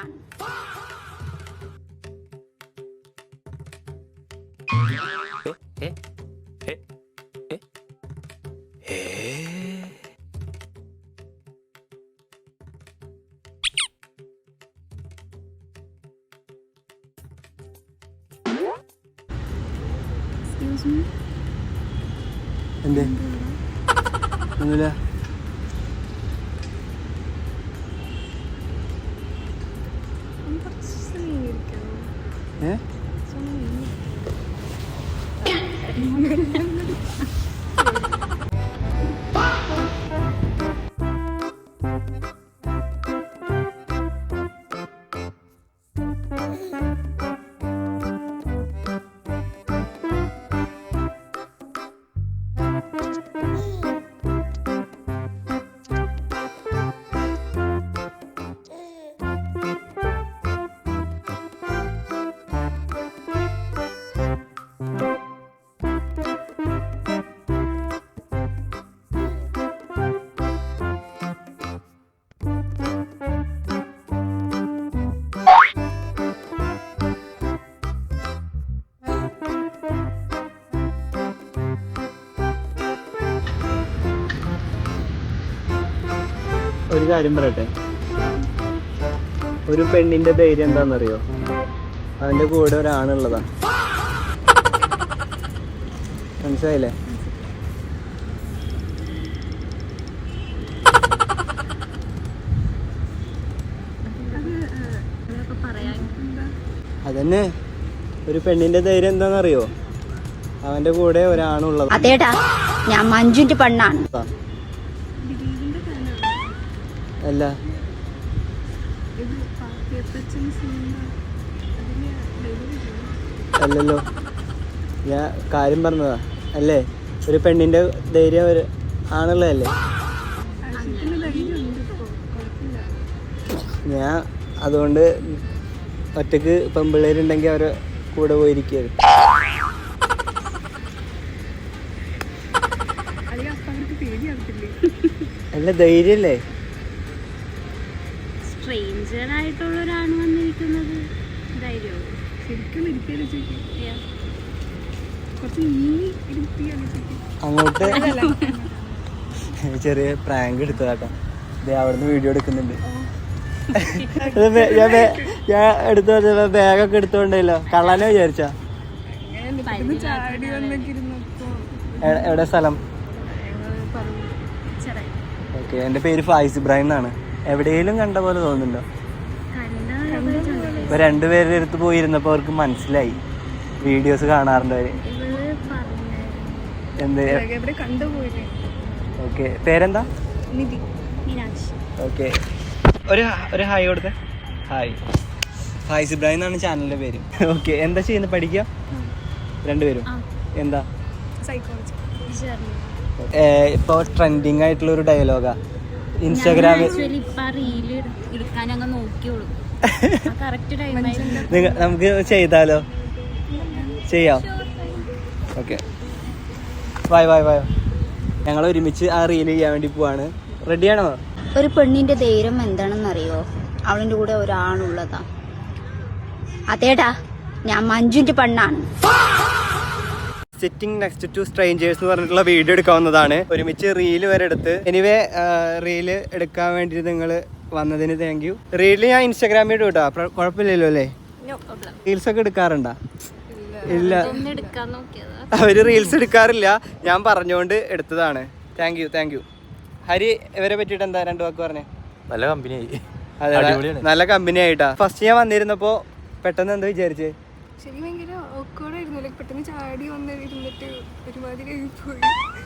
ええええええー Excuse me? Ano? Ano na? えそん ഒരു കാര്യം പറയട്ടെ? ഒരു പെണ്ണിന്റെ ധൈര്യം എന്താണെന്നറിയോ? അവന്റെ കൂടെ ഒരാണുള്ളതാ മനസ്സിലായില്ലേ? അതന്നെ. ഒരു പെണ്ണിന്റെ ധൈര്യം എന്താണെന്നറിയോ? അവന്റെ കൂടെ ഒരാണുള്ളത്. അതേടാ ഞാൻ മഞ്ജുന്റെ പെണ്ണാണ്. അല്ല. അല്ലല്ലോ. ഞാൻ കാര്യം പറഞ്ഞതാ. അല്ലേ? ഒരു പെണ്ണിന്റെ ധൈര്യം ഒരു ആണുള്ളതല്ലേ? ഞാൻ അതുകൊണ്ട് ഒറ്റയ്ക്ക് പെമ്പിള്ളേരുണ്ടെങ്കിൽ അവരെ കൂടെ പോയിരിക്കുകയായിരുന്നു അല്ല ധൈര്യല്ലേ സ്ട്രേഞ്ചർ ആയിട്ടുള്ള ഒരാണ് വന്നിരിക്കുന്നത് ധൈര്യവും അങ്ങോട്ട് ചെറിയ പ്രാങ്ക് എടുത്തതാട്ടോ. ദേ അവിടുന്ന് വീഡിയോ എടുക്കുന്നുണ്ട്. ഇത് ഞാൻ ഞാൻ എടുത്തു വെച്ച ബാഗൊക്കെ എടുത്തോണ്ടല്ലോ. കള്ളാനെ വിചാരിച്ച? എവിടെ സ്ഥലം? ഓക്കെ എന്റെ പേര് ഫായിസ് ഇബ്രാഹിം എന്നാണ്. എവിടെയെങ്കിലും കണ്ട പോലെ തോന്നുന്നുണ്ടോ? ഇപ്പൊ രണ്ടുപേരുടെ അടുത്ത് പോയിരുന്നപ്പോ അവർക്ക് മനസ്സിലായി. വീഡിയോസ് കാണാറുണ്ട് അവർ. എന്ത്? ഓക്കെ. പേരെന്താ? ഓക്കെ. ഒരു ഒരു ഹായ് കൊടുത്തേ ഹായ്. ഫായിസ് ഇബ്രാഹിം എന്നാണ് ചാനലിന്റെ പേര്. ഓക്കെ. എന്താ ചെയ്യുന്നത് പഠിക്കുക രണ്ടുപേരും. എന്താ? ഇപ്പോൾ ട്രെൻഡിങ് ആയിട്ടുള്ള ഒരു ഡയലോഗാ ഇൻസ്റ്റാഗ്രാമിൽ നിങ്ങൾ നമുക്ക് ചെയ്താലോ? ചെയ്യാം. ഓക്കെ വായ് വായ് വായ് ഞങ്ങൾ ഒരുമിച്ച് ആ റീൽ ചെയ്യാൻ വേണ്ടി പോവാണ്. റെഡിയാണോ ഒരു പെണ്ണിന്റെ ധൈര്യം എന്താണെന്നറിയോ? അവളിന്റെ കൂടെ ഒരാണുള്ളതാ. അതേടാ ഞാൻ മഞ്ജുന്റെ പെണ്ണാണ്. സിറ്റിംഗ് നെക്സ്റ്റ് ടു സ്ട്രേഞ്ചേഴ്സ് എന്ന് പറഞ്ഞിട്ടുള്ള വീഡിയോ എടുക്കാവുന്നതാണ്. ഒരുമിച്ച് റീൽ വരെ എടുത്ത്. എനിവേ റീൽ എടുക്കാൻ വേണ്ടി നിങ്ങൾ വന്നതിന് താങ്ക് യു റീൽ ഞാൻ ഇൻസ്റ്റാഗ്രാമിൽ ഇടും കേട്ടോ അപ്പൊ കുഴപ്പമില്ലല്ലോ അല്ലേ? റീൽസ് ഒക്കെ എടുക്കാറുണ്ടോ? ഇല്ല. ഒന്ന് എടുക്കാൻ നോക്കിയതാ. അവർ റീൽസ് എടുക്കാറില്ല. ഞാൻ പറഞ്ഞുകൊണ്ട് എടുത്തതാണ്. Thank you thank you Hari ഇവരെ പറ്റിയിട്ട് എന്താ രണ്ടു വാക്ക് പറഞ്ഞേ? നല്ല കമ്പനിയായി അതെ അടിപൊളിയാണ്. നല്ല കമ്പനി ആയിട്ടാ. ഫസ്റ്റ് ഞാൻ വന്നിരുന്നപ്പോ പെട്ടെന്ന് എന്താ വിചാരിച്ചേ? ശരി ഭയങ്കര ഓക്കോടായിരുന്നു ലൈക്ക് പെട്ടെന്ന് ചാടി വന്ന് ഇരുന്നിട്ട് ഒരുമാതിരി പോയി.